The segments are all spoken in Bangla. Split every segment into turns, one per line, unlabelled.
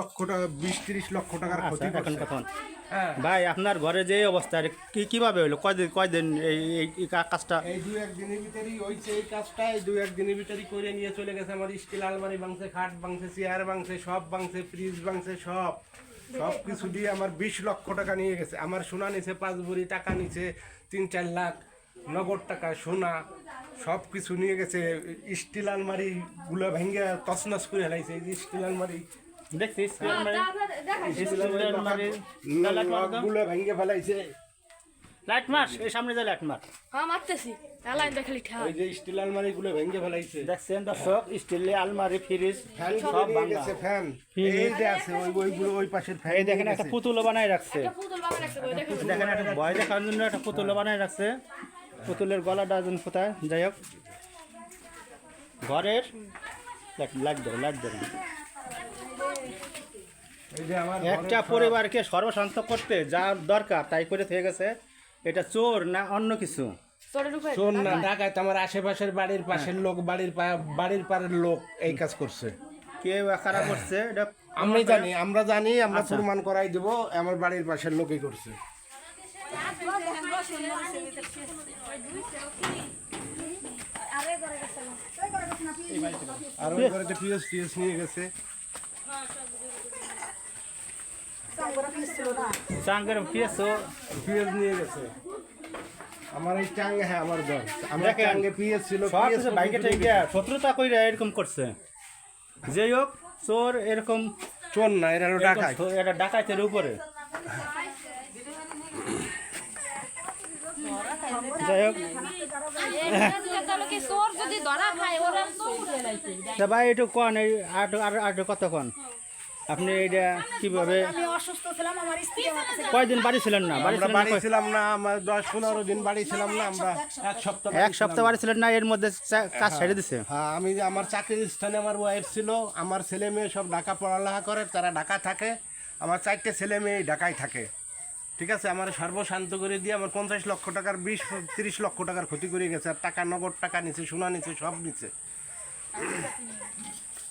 লক্ষ টাকা বিশ তিরিশ লক্ষ টাকার
আচ্ছা
ক্ষতি
এখন
করছে। হ্যাঁ।
ভাই আপনার ঘরে যে অবস্থা কি কীভাবে হইল কয়দিন কয়দিন এই এই- কাজটা?
এই দু একদিনের ভিতরেই হয়েছে এই কাজটা এই দু একদিনের ভিতরেই করে নিয়ে চলে গেছে আমার স্টিল আলমারি ভাঙছে খাট ভাঙছে চেয়ার ভাঙছে সব ভাঙছে ফ্রিজ ভাঙছে সব। সব কিছু দিয়ে আমার বিশ লক্ষ টাকা নিয়ে গেছে। আমার সোনা নিছে পাঁচ ভরি টাকা নিছে তিন চার লাখ নগদ টাকা সোনা সব কিছু নিয়ে গেছে। স্টিল আলমারি গুলো ভেঙে তছনছ করে হেলাইছে এই যে স্টিল আলমারি
দেখছি লাইট দাও।
গুলো ভেঙে ফেলাইছে।
লাইট এই সামনে যে লাইট মার।
হ্যাঁ মারতেছি। ঠাই
ওই যে স্টিল আলমারি গুলো ভেঙে ফেলাইছে।
দেখছেন দর্শক স্টিল আলমারি ফ্রিজ
ফ্যান
সব
সব
ভাঙা
ফ্যান।
ফ্রিজ।
এই যে আছে ওই ওইগুলো ওই পাশের ফ্যান
এই দেখেন একটা রাখছে।
পুতুল বই
দেখেন একটা ভয় দেখার জন্য একটা পুতুলও বানাই রাখছে। পুতুলের গলাটা যেন কোথায়? যাই হোক। ঘরের? লাইট লাইট দেবো লাইট
আমার
একটা পরিবারকে সর্বশান্ত করতে যা দরকার তাই করে থেকে গেছে। এটা চোর না অন্য কিছু?
শোন না ঢাকায় তো আমার আশেপাশের বাড়ির পাশের লোক বাড়ির বাড়ির পাড়ের লোক এই কাজ করছে।
কে খারাপ করছে? এটা
আমি জানি আমরা জানি আমরা
আচ্ছা।
প্রমাণ করাই দেব আমার বাড়ির পাশের লোকই করছে। আর ওই ঘরে পিএস টিএস নিয়ে গেছে।
চাঙ্গের পিএসও
পিএস নিয়ে গেছে আমার এই টাঙ্গে হ্যাঁ আমার ঘর আমার টাঙ্গে পিএস ছিল
বাইকে ঠেকে শত্রুতা কইরা এরকম করছে যাই হোক চোর এরকম
চোর না এরা ডাকায়
এটা ডাকাইতের উপরে যাই হোক ভাই একটু কন এই আট আর আট কত কন আপনি এটা কীভাবে
আমি অসুস্থ ছিলাম আমার স্ত্রী আমার কাছে
কয়দিন বাড়ি ছিলেন না? বাড়ি
আমরা
ছিলেন না
বাড়ি
কয়-
ছিলাম না আমরা দশ পনেরো দিন বাড়ি ছিলাম না আমরা এক সপ্তাহ।
এক সপ্তাহ বাড়ি ছিলেন না এর মধ্যে চা- কাজ ছেড়ে দিছে?
হ্যাঁ আমি যে আমার চাকরির স্থানে আমার ওয়াইফ ছিল আমার ছেলে মেয়ে সব ঢাকা পড়ালেখা করে তারা ঢাকা থাকে। আমার চারটে ছেলে মেয়ে ঢাকায় থাকে। ঠিক আছে? আমার সর্বশান্ত করে দিয়ে আমার পঞ্চাশ লক্ষ টাকার বিশ তিরিশ লক্ষ টাকার ক্ষতি করে গেছে আর টাকা নগদ টাকা নিছে সোনা নিছে সব নিছে।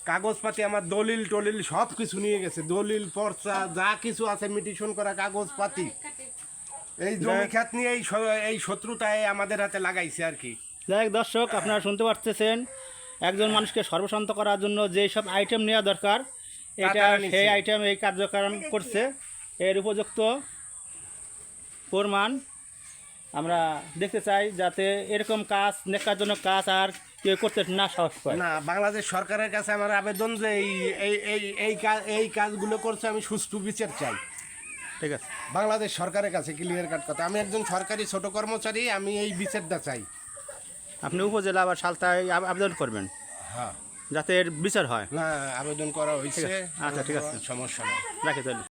কাগজপাতি আমার দলিল টলিল সব কিছু নিয়ে গেছে। দলিল পর্চা যা কিছু আছে মিটিশন করা কাগজপাতি। এই জমি খ্যাত নিয়ে এই এই শত্রুতায় আমাদের হাতে লাগাইছে আর কি।
যাই দর্শক আপনারা শুনতে পারতেছেন একজন মানুষকে সর্বশান্ত করার জন্য যেই সব আইটেম নেওয়া দরকার এটা সেই আইটেম এই কার্যক্রম করছে। এর উপযুক্ত প্রমাণ আমরা দেখতে চাই যাতে এরকম কাজ নেকাজনক কাজ আর কেউ করতে না সাহস পায়।
না বাংলাদেশ সরকারের কাছে আমার আবেদন যে এই এই এই এই কাজ এই কাজগুলো করছে আমি সুষ্ঠু বিচার চাই।
ঠিক আছে?
বাংলাদেশ সরকারের কাছে ক্লিয়ার কাট কথা। আমি একজন সরকারি ছোট কর্মচারী আমি এই বিচারটা চাই।
আপনি উপজেলা বা সালতায় আবেদন করবেন?
হ্যাঁ।
যাতে এর বিচার হয়।
না আবেদন করা হয়েছে।
আচ্ছা, ঠিক আছে।
সমস্যা নেই।
রাখি তাহলে।